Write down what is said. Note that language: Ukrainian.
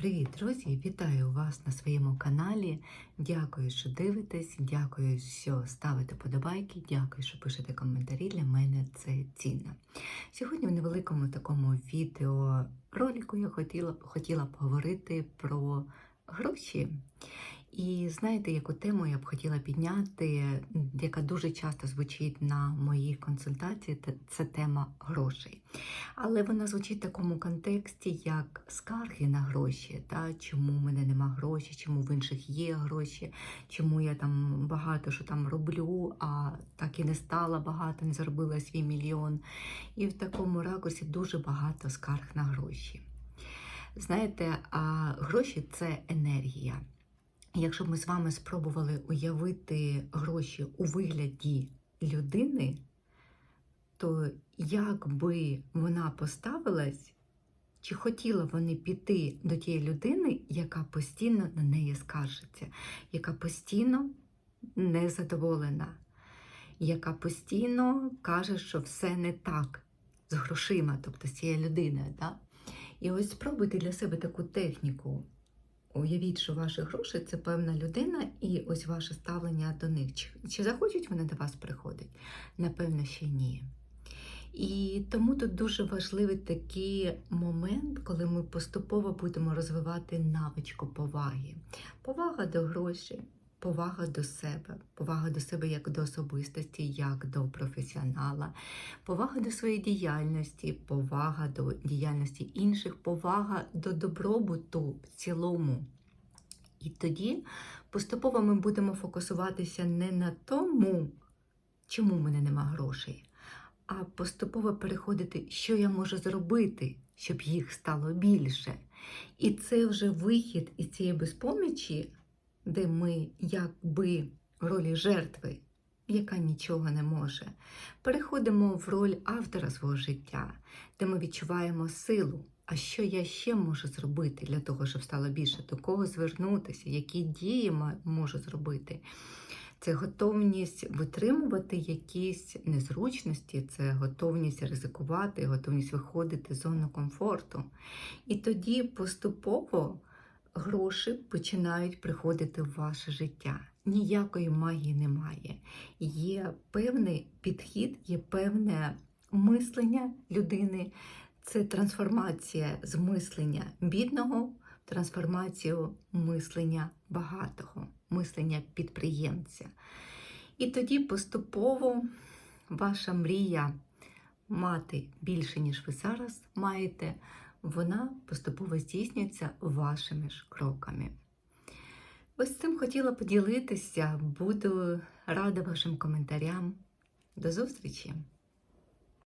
Привіт, друзі! Вітаю вас на своєму каналі. Дякую, що дивитесь, дякую, що ставите подобайки, дякую, що пишете коментарі. Для мене це цінно. Сьогодні в невеликому такому відеороліку я хотіла, хотіла б говорити про гроші. І знаєте, яку тему я б хотіла підняти, яка дуже часто звучить на моїх консультаціях, це- тема грошей. Але вона звучить в такому контексті, як скарги на гроші, та чому в мене нема грошей, чому в інших є гроші, чому я там багато що там роблю, а так і не стала багато, не заробила свій мільйон. І в такому ракурсі дуже багато скарг на гроші. Знаєте, а гроші це енергія. Якщо б ми з вами спробували уявити гроші у вигляді людини, то як би вона поставилась, чи хотіла вони піти до тієї людини, яка постійно на неї скаржиться, яка постійно незадоволена, яка постійно каже, що все не так з грошима, тобто з цією людиною. Да? І ось спробуйте для себе таку техніку. Уявіть, що ваші гроші це певна людина, і ось ваше ставлення до них. Чи, чи захочуть вони до вас приходити? Напевно, ще ні. І тому тут дуже важливий такий момент, коли ми поступово будемо розвивати навичку поваги. Повага до грошей, повага до себе, повага до себе як до особистості, як до професіонала, повага до своєї діяльності, повага до діяльності інших, повага до добробуту в цілому. І тоді поступово ми будемо фокусуватися не на тому, чому в мене нема грошей, а поступово переходити, що я можу зробити, щоб їх стало більше. І це вже вихід із цієї безпомічі, де ми якби в ролі жертви, яка нічого не може. Переходимо в роль автора свого життя, де ми відчуваємо силу. А що я ще можу зробити для того, щоб стало більше? До кого звернутися, які дії можу зробити? Це готовність витримувати якісь незручності, це готовність ризикувати, готовність виходити з зони комфорту. І тоді поступово гроші починають приходити в ваше життя. Ніякої магії немає. Є певний підхід, є певне мислення людини. Це трансформація з мислення бідного трансформацію мислення багатого, мислення підприємця. І тоді поступово ваша мрія мати більше, ніж ви зараз маєте, вона поступово здійснюється вашими ж кроками. Ось цим хотіла поділитися. Буду рада вашим коментарям. До зустрічі!